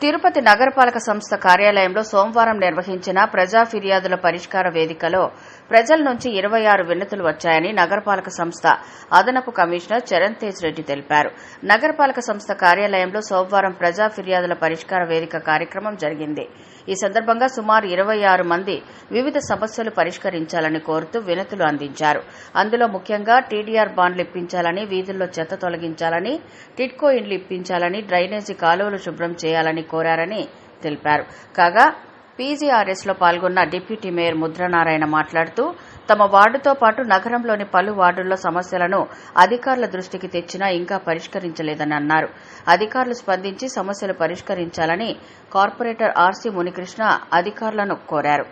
తిరుపతి నగరపాలక సంస్థ కార్యాలయంలో సోమవారం నిర్వహించిన ప్రజా ఫిర్యాదుల పరిష్కార వేదికలో ప్రజల నుంచి ఇరవై ఆరు వినతులు వచ్చాయని నగరపాలక సంస్థ అదనపు కమిషనర్ చరణ్ తేజ్ రెడ్డి తెలిపారు. నగరపాలక సంస్థ కార్యాలయంలో సోమవారం ప్రజా ఫిర్యాదుల పరిష్కార వేదిక కార్యక్రమం జరిగింది. ఈ సందర్భంగా సుమారు ఇరవై ఆరు మంది వివిధ సమస్యలు పరిష్కరించాలని కోరుతూ వినతులు అందించారు. అందులో ముఖ్యంగా టీడీఆర్ బాండ్లు ఇప్పించాలని వీధుల్లో చెత్త తొలగించాలని టిడ్కో ఇండ్లు ఇప్పించాలని డ్రైనేజీ కాలువలు శుభ్రం చేయాలని కోరారని తెలిపారు. కాగా పీజీఆర్ఎస్లో పాల్గొన్న డిప్యూటీ మేయర్ ముద్రనారాయణ మాట్లాడుతూ తమ వార్డుతో పాటు నగరంలోని పలు వార్డుల్లో సమస్యలను అధికారుల దృష్టికి తెచ్చినా ఇంకా పరిష్కరించలేదని అన్నారు. అధికారులు స్పందించి సమస్యలు పరిష్కరించాలని కార్పొరేటర్ ఆర్సీ మునికృష్ణ అధికారులను కోరారు.